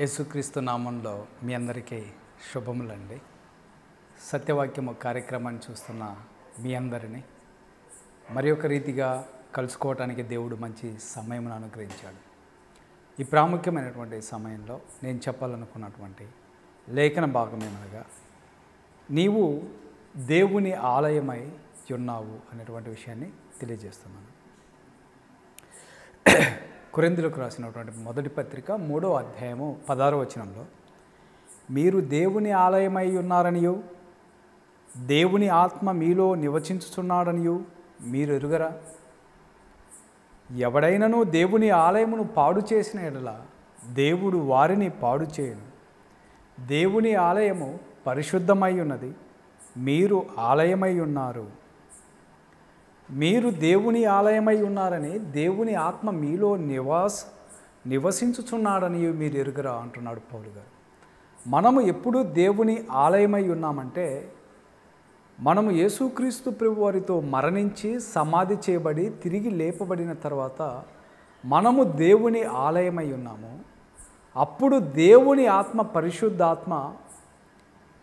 యేసుక్రీస్తు నామంలో మీ అందరికీ శుభములండి. సత్యవాక్యము కార్యక్రమాన్ని చూస్తున్న మీ అందరినీ మరి ఒక రీతిగా కలుసుకోవటానికి దేవుడు మంచి సమయమును అనుగ్రహించాడు. ఈ ప్రాముఖ్యమైనటువంటి సమయంలో నేను చెప్పాలనుకున్నటువంటి లేఖన భాగం ఏమనగా నీవు దేవుని ఆలయమై ఉన్నావు అనేటువంటి విషయాన్ని తెలియజేస్తున్నాను. కొరిందులకు రాసినటువంటి మొదటి పత్రిక మూడో అధ్యాయము పదారో వచనంలో మీరు దేవుని ఆలయమై ఉన్నారనియు దేవుని ఆత్మ మీలో నివసించుచున్నాడనియు మీరు ఎరుగరా? ఎవడైనను దేవుని ఆలయమును పాడు చేసిన ఎడల దేవుడు వారిని పాడు చేయను. దేవుని ఆలయము పరిశుద్ధమై ఉన్నది మీరు ఆలయమై ఉన్నారు. మీరు దేవుని ఆలయమై ఉన్నారని దేవుని ఆత్మ మీలో నివాస్ నివసించుచున్నాడని మీరు ఎరుగరా అంటున్నాడు పౌలు గారు. మనము ఎప్పుడు దేవుని ఆలయమై ఉన్నామంటే మనము యేసుక్రీస్తు ప్రభు వారితో మరణించి సమాధి చేయబడి తిరిగి లేపబడిన తర్వాత మనము దేవుని ఆలయమై ఉన్నాము. అప్పుడు దేవుని ఆత్మ పరిశుద్ధాత్మ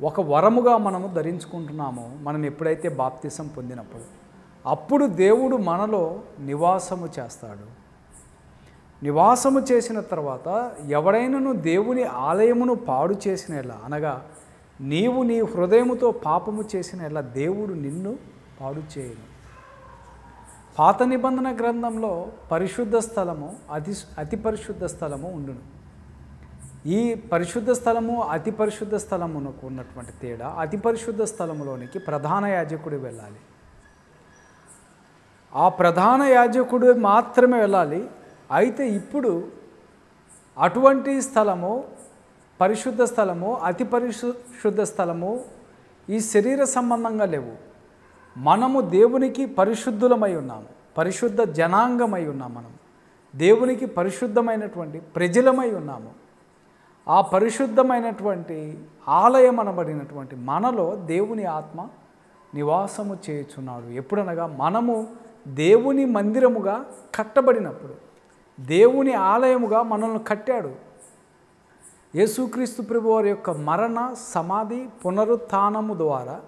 ఒక వరముగా మనము ధరించుకుంటున్నాము. మనం ఎప్పుడైతే బాప్తిసం పొందినప్పుడు. అప్పుడు దేవుడు మనలో నివాసము చేస్తాడు. నివాసము చేసిన తర్వాత ఎవడైనను దేవుని ఆలయమును పాడు చేసిన ఎలా అనగా నీవు నీ హృదయముతో పాపము చేసిన ఎలా దేవుడు నిన్ను పాడు చేయను. పాత నిబంధన గ్రంథంలో పరిశుద్ధ స్థలము అతి అతి పరిశుద్ధ స్థలము ఉండును. ఈ పరిశుద్ధ స్థలము అతి పరిశుద్ధ స్థలమునకు ఉన్నటువంటి తేడా అతి పరిశుద్ధ స్థలములోనికి ప్రధాన యాజకుడు వెళ్ళాలి. ఆ ప్రధాన యాజకుడు మాత్రమే వెళ్ళాలి. అయితే ఇప్పుడు అటువంటి స్థలము పరిశుద్ధ స్థలము అతి పరిశుద్ధ స్థలము ఈ శరీర సంబంధంగా లేవు. మనము దేవునికి పరిశుద్ధులమై ఉన్నాము. పరిశుద్ధ జనాంగమై ఉన్నాం మనం. దేవునికి పరిశుద్ధమైనటువంటి ప్రజలమై ఉన్నాము. ఆ పరిశుద్ధమైనటువంటి ఆలయం అనబడినటువంటి మనలో దేవుని ఆత్మ నివాసము చేయుచున్నాడు. ఎప్పుడనగా మనము దేవుని మందిరముగా కట్టబడినప్పుడు దేవుని ఆలయముగా మనల్ని కట్టాడు. యేసుక్రీస్తు ప్రభు వారి యొక్క మరణ సమాధి పునరుత్నము ద్వారా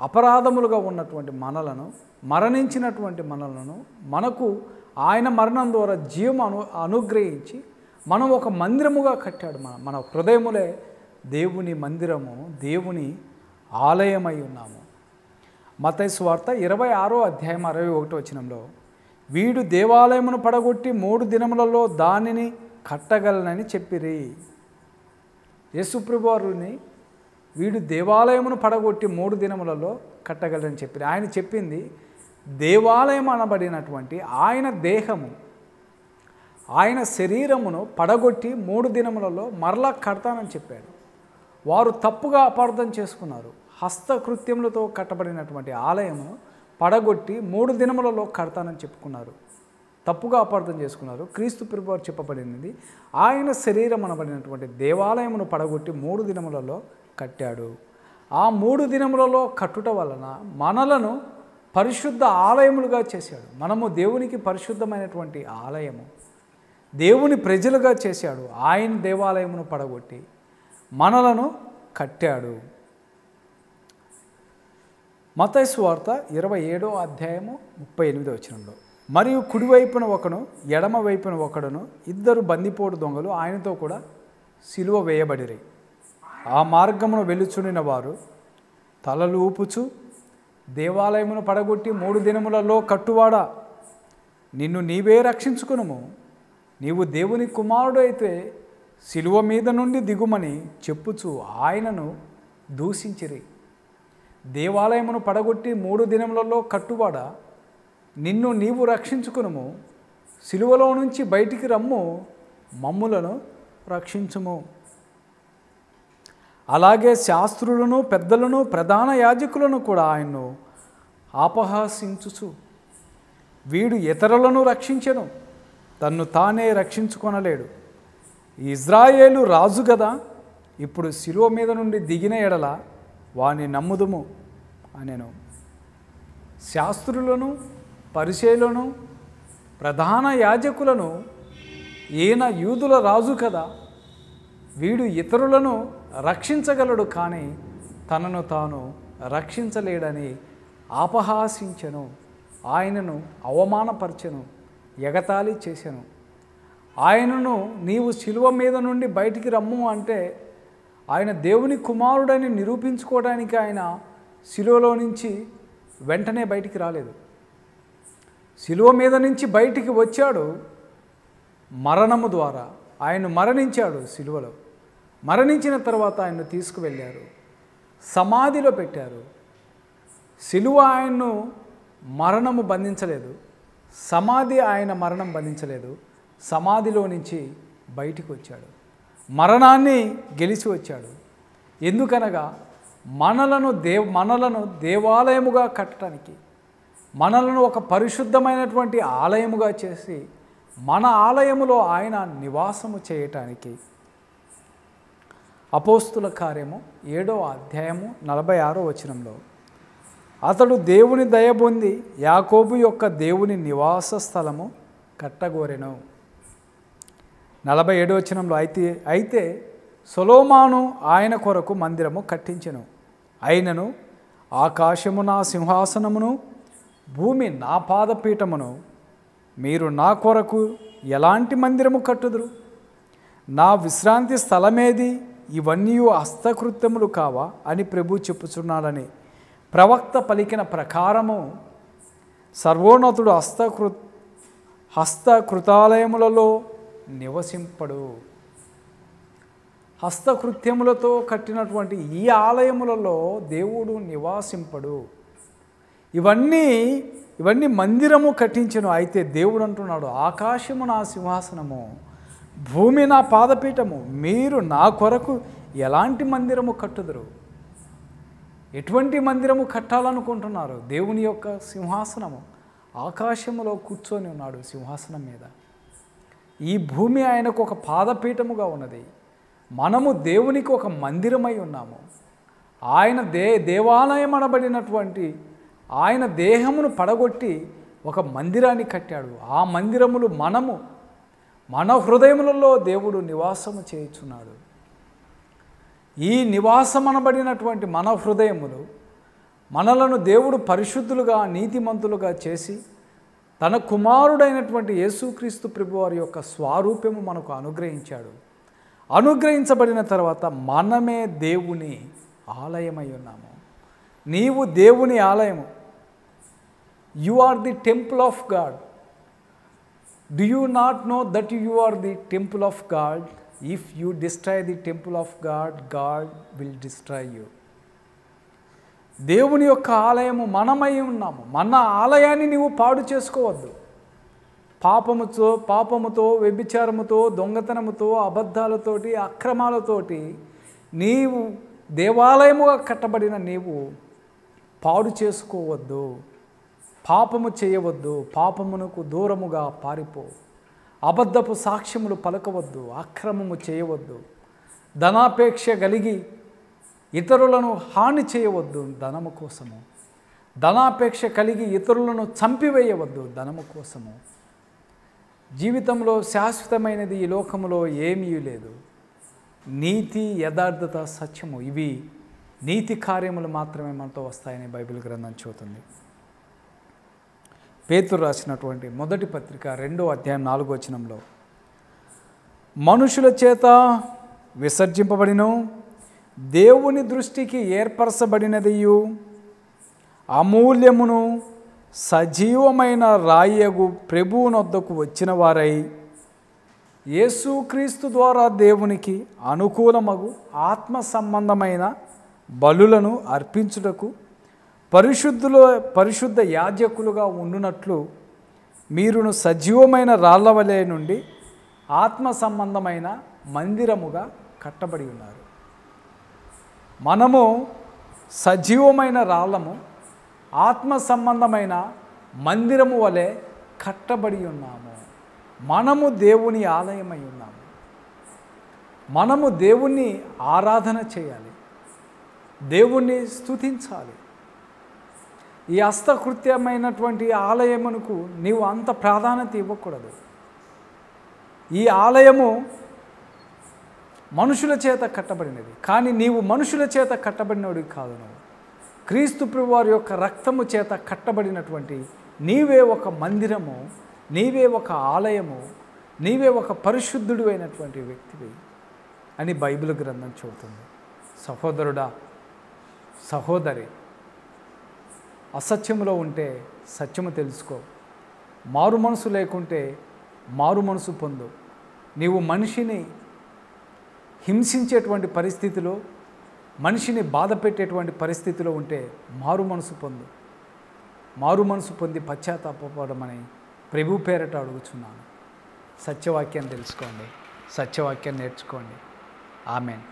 అపరాధములుగా ఉన్నటువంటి మనలను మరణించినటువంటి మనలను మనకు ఆయన మరణం ద్వారా జీవం అను అనుగ్రహించి మనం ఒక మందిరముగా కట్టాడు మన మన హృదయములే దేవుని మందిరము దేవుని ఆలయమై ఉన్నాము. మతైసు వార్త ఇరవై ఆరో అధ్యాయం అరవై ఒకటి వచనంలో వీడు దేవాలయమును పడగొట్టి మూడు దినములలో దానిని కట్టగలనని చెప్పిరి. యేసుప్రభువారుని వీడు దేవాలయమును పడగొట్టి మూడు దినములలో కట్టగలరని చెప్పిరి. ఆయన చెప్పింది దేవాలయం అనబడినటువంటి ఆయన దేహము ఆయన శరీరమును పడగొట్టి మూడు దినములలో మరలా కడతానని చెప్పాడు. వారు తప్పుగా అపార్థం చేసుకున్నారు. హస్తకృత్యములతో కట్టబడినటువంటి ఆలయమును పడగొట్టి మూడు దినములలో కడతానని చెప్పుకున్నారు. తప్పుగా అపార్థం చేసుకున్నారు. క్రీస్తు ప్రభువారు చెప్పబడినది ఆయన శరీరం అనబడినటువంటి దేవాలయమును పడగొట్టి మూడు దినములలో కట్టాడు. ఆ మూడు దినములలో కట్టుట వలన మనలను పరిశుద్ధ ఆలయములుగా చేశాడు. మనము దేవునికి పరిశుద్ధమైనటువంటి ఆలయము. దేవుని ప్రజలుగా చేశాడు. ఆయన దేవాలయమును పడగొట్టి మనలను కట్టాడు. మతైసు వార్త ఇరవై ఏడో అధ్యాయము ముప్పై ఎనిమిదో వచనంలో. మరియు కుడివైపున ఒకను ఎడమ వైపున ఒకడును ఇద్దరు బందిపోటు దొంగలు ఆయనతో కూడా సిలువ వేయబడిరి. ఆ మార్గమును వెలుచుడిన వారు తలలు ఊపుచు దేవాలయమును పడగొట్టి మూడు దినములలో కట్టువాడా? నిన్ను నీవే రక్షించుకునుము. నీవు దేవుని కుమారుడు అయితే సిలువ మీద నుండి దిగుమని చెప్పుచు ఆయనను దూషించిరి. దేవాలయమును పడగొట్టి మూడు దినములలో కట్టుబడ నిన్ను నీవు రక్షించుకునుము. సిలువలో నుంచి బయటికి రమ్ము మమ్ములను రక్షించుము. అలాగే శాస్త్రులను పెద్దలను ప్రధాన యాజకులను కూడా ఆయన్ను ఆపహాసించుచు వీడు ఇతరులను రక్షించను తన్ను తానే రక్షించుకొనలేడు. ఇజ్రాయేలు రాజు కదా ఇప్పుడు శిలువ మీద నుండి దిగిన ఎడల వాని నమ్ముదుము అనెను. శాస్త్రులను పరిచయులను ప్రధాన యాజకులను ఈయన యూదుల రాజు కదా. వీడు ఇతరులను రక్షించగలడు కానీ తనను తాను రక్షించలేడని ఆపహాసించెను. ఆయనను అవమానపరచెను ఎగతాళి చేసెను ఆయనను నీవు శిలువ మీద నుండి బయటికి రమ్ము అంటే ఆయన దేవుని కుమారుడని నిరూపించుకోవడానికి ఆయన శిలువలో నుంచి వెంటనే బయటికి రాలేదు. శిలువ మీద నుంచి బయటికి వచ్చాడు మరణము ద్వారా. ఆయన మరణించాడు శిలువలో మరణించిన తర్వాత ఆయన్ను తీసుకువెళ్ళారు. సమాధిలో పెట్టారు. శిలువ ఆయన్ను మరణము బంధించలేదు. సమాధి ఆయన మరణం బంధించలేదు. సమాధిలో నుంచి బయటికి వచ్చాడు. మరణాన్ని గెలిచి వచ్చాడు. ఎందుకనగా మనలను దేవ్ మనలను దేవాలయముగా కట్టడానికి మనలను ఒక పరిశుద్ధమైనటువంటి ఆలయముగా చేసి మన ఆలయములో ఆయన నివాసము చేయటానికి అపోస్తుల కార్యము ఏడో అధ్యాయము నలభై ఆరో వచనంలో అతడు దేవుని దయ పొంది యాకోబు యొక్క దేవుని నివాస స్థలము కట్టగోరెను. నలభై ఏడో వచనంలో అయితే అయితే సొలోమాను ఆయన కొరకు మందిరము కట్టించెను. అయినను ఆకాశము నా సింహాసనమును భూమి నా పాదపీఠమును మీరు నా కొరకు ఎలాంటి మందిరము కట్టుదురు? నా విశ్రాంతి స్థలమేది? ఇవన్నీ హస్తకృత్యములు కావా? అని ప్రభు చెప్పుచున్నాడని ప్రవక్త పలికిన ప్రకారము సర్వోన్నతుడు హస్తకృ హస్తకృతాలయములలో నివసింపడు. హస్తకృత్యములతో కట్టినటువంటి ఈ ఆలయములలో దేవుడు నివాసింపడు. ఇవన్నీ ఇవన్నీ మందిరము కట్టించను. అయితే దేవుడు అంటున్నాడు ఆకాశము నా సింహాసనము భూమి నా పాదపీఠము మీరు నా కొరకు ఎలాంటి మందిరము కట్టుదురు? ఎటువంటి మందిరము కట్టాలనుకుంటున్నారు? దేవుని యొక్క సింహాసనము ఆకాశములో కూర్చొని ఉన్నాడు సింహాసనం మీద. ఈ భూమి ఆయనకు ఒక పాదపీఠముగా ఉన్నది. మనము దేవునికి ఒక మందిరమై ఉన్నాము. ఆయన దే దేవాలయం అనబడినటువంటి ఆయన దేహమును పడగొట్టి ఒక మందిరాన్ని కట్టాడు. ఆ మందిరములు మనము మన హృదయములలో దేవుడు నివాసము చేయుచున్నాడు. ఈ నివాసం అనబడినటువంటి మన హృదయములు మనలను దేవుడు పరిశుద్ధులుగా నీతిమంతులుగా చేసి తన కుమారుడైనటువంటి యేసుక్రీస్తు ప్రభువారి యొక్క స్వారూప్యము మనకు అనుగ్రహించాడు. అనుగ్రహించబడిన తర్వాత మనమే దేవుని ఆలయమై ఉన్నాము. నీవు దేవుని ఆలయము. You are the temple of God do you not know that you are the temple of God if you destroy the temple of God God will destroy you దేవుని యొక్క ఆలయము మనమై ఉన్నాము. మన ఆలయాన్ని నీవు పాడు చేసుకోవద్దు. పాపముతో పాపముతో వ్యభిచారముతో దొంగతనముతో అబద్ధాలతోటి అక్రమాలతోటి నీవు దేవాలయముగా కట్టబడిన నీవు పాడు చేసుకోవద్దు. పాపము చేయవద్దు. పాపమునకు దూరముగా పారిపో. అబద్ధపు సాక్ష్యములు పలకవద్దు. అక్రమము చేయవద్దు. ధనాపేక్ష కలిగి ఇతరులను హాని చేయవద్దు ధనము కోసము. ధనాపేక్ష కలిగి ఇతరులను చంపివేయవద్దు ధనము కోసము. జీవితంలో శాశ్వతమైనది ఈ లోకములో ఏమీ లేదు. నీతి యథార్థత సత్యము ఇవి నీతి కార్యములు మాత్రమే మనతో వస్తాయని బైబిల్ గ్రంథం చూతుంది పేతురు రాసినటువంటి మొదటి పత్రిక రెండో అధ్యాయం నాలుగో వచనంలో మనుషుల చేత విసర్జింపబడిను దేవుని దృష్టికి ఏర్పరచబడినదియు. అమూల్యమును సజీవమైన రాయగు ప్రభువునొద్దకు వచ్చిన వారై యేసుక్రీస్తు ద్వారా దేవునికి అనుకూలమగు ఆత్మ సంబంధమైన బలులను అర్పించుటకు పరిశుద్ధుల పరిశుద్ధ యాజకులుగా ఉండునట్లు మీరును సజీవమైన రాళ్ళ వలె నుండి ఆత్మ సంబంధమైన మందిరముగా కట్టబడి ఉన్నారు. మనము సజీవమైన రాళ్ళము ఆత్మ సంబంధమైన మందిరము వలె కట్టబడి ఉన్నాము. మనము దేవుని ఆలయమై ఉన్నాము. మనము దేవుణ్ణి ఆరాధన చేయాలి. దేవుణ్ణి స్తుతించాలి. ఈ హస్తకృత్యమైనటువంటి ఆలయమునకు నీవు అంత ప్రాధాన్యత ఇవ్వకూడదు. ఈ ఆలయము మనుషుల చేత కట్టబడినది. కానీ నీవు మనుషుల చేత కట్టబడినవి కాదు నువ్వు. క్రీస్తు ప్రభువారి యొక్క రక్తము చేత కట్టబడినటువంటి నీవే ఒక మందిరము నీవే ఒక ఆలయము నీవే ఒక పరిశుద్ధుడు అయినటువంటి వ్యక్తివి అని బైబిల్ గ్రంథం చెబుతుంది. సహోదరుడా సహోదరి అసత్యములో ఉంటే సత్యము తెలుసుకో. మారు మనసు లేకుంటే మారు మనసు పొందు. నీవు మనిషిని హింసించేటువంటి పరిస్థితిలో మనిషిని బాధ పెట్టేటువంటి పరిస్థితిలో ఉంటే మారు మనసు పొందు. మారు మనసు పొంది పశ్చాత్తాపడమని ప్రభు పేరట అడుగుచున్నాను. సత్యవాక్యాన్ని తెలుసుకోండి. సత్యవాక్యాన్ని నేర్చుకోండి. ఆమెన్.